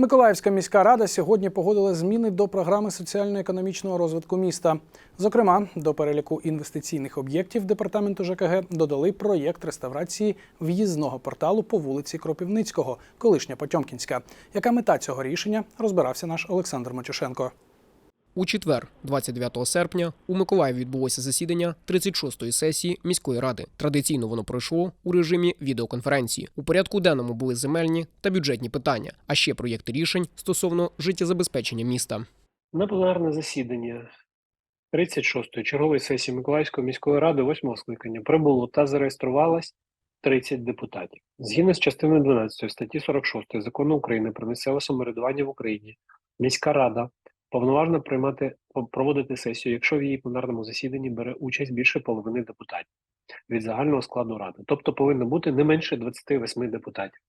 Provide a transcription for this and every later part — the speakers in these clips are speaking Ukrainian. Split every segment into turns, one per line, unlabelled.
Миколаївська міська рада сьогодні погодила зміни до програми соціально-економічного розвитку міста. Зокрема, до переліку інвестиційних об'єктів департаменту ЖКГ додали проєкт реставрації в'їзного порталу по вулиці Кропівницького, колишня Потьомкінська. Яка мета цього рішення розбирався наш Олександр Матюшенко.
У четвер, 29 серпня, у Миколаєві відбулося засідання 36-ї сесії міської ради. Традиційно воно пройшло у режимі відеоконференції. У порядку денному були земельні та бюджетні питання, а ще проєкти рішень стосовно життєзабезпечення міста.
На пленарне засідання 36-ї чергової сесії Миколаївської міської ради 8 скликання прибуло та зареєструвалось 30 депутатів. Згідно з частиною 12 статті 46 Закону України про місцеве самоврядування в Україні, міська рада повноважна приймати проводити сесію, якщо в її пленарному засіданні бере участь більше половини депутатів від загального складу ради, тобто повинно бути не менше 28 депутатів.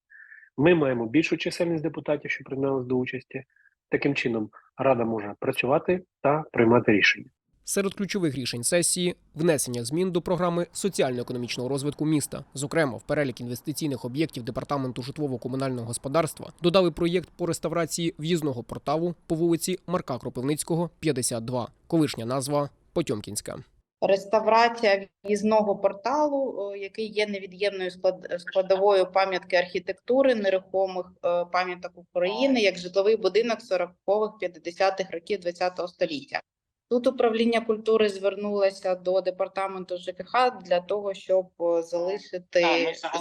Ми маємо більшу чисельність депутатів, що приєдналися до участі. Таким чином, рада може працювати та приймати рішення.
Серед ключових рішень сесії внесення змін до програми соціально-економічного розвитку міста. Зокрема, в перелік інвестиційних об'єктів департаменту житлово-комунального господарства додали проєкт по реставрації в'їзного порталу по вулиці Марка Кропивницького, 52, колишня назва Потьомкінська.
Реставрація в'їзного порталу, який є невід'ємною склад- складовою пам'ятки архітектури нерухомих е, пам'яток України, як житловий будинок 40-х 50-х років ХХ століття. Тут управління культури звернулося до департаменту ЖКХ для того, щоб е, залишити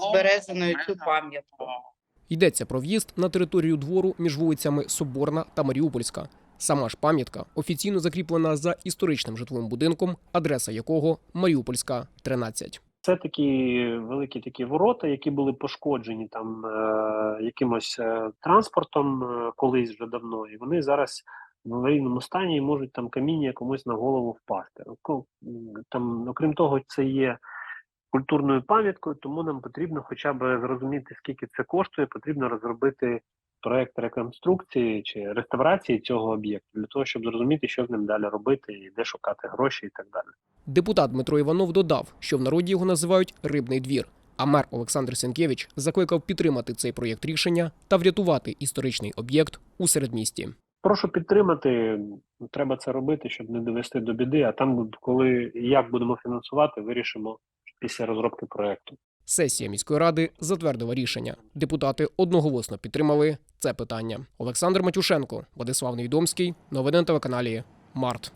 збереженою цю пам'ятку.
Йдеться про в'їзд на територію двору між вулицями Соборна та Маріупольська. Сама ж пам'ятка офіційно закріплена за історичним житловим будинком, адреса якого Маріупольська, 13.
Це такі великі такі ворота, які були пошкоджені там е, якимось е, транспортом колись вже давно, і вони зараз в аварійному стані і можуть там каміння комусь на голову впасти. Там, окрім того, це є культурною пам'яткою, тому нам потрібно хоча б зрозуміти, скільки це коштує. Потрібно розробити проект реконструкції чи реставрації цього об'єкту для того, щоб зрозуміти, що з ним далі робити, і де шукати гроші і так далі.
Депутат Дмитро Іванов додав, що в народі його називають рибний двір. А мер Олександр Сенкевич закликав підтримати цей проєкт рішення та врятувати історичний об'єкт у середмісті.
Прошу підтримати. Треба це робити, щоб не довести до біди. А там, коли як будемо фінансувати, вирішимо після розробки проекту.
Сесія міської ради затвердила рішення. Депутати одноголосно підтримали це питання. Олександр Матюшенко, Владислав Невідомський. Новини на телеканалі Март.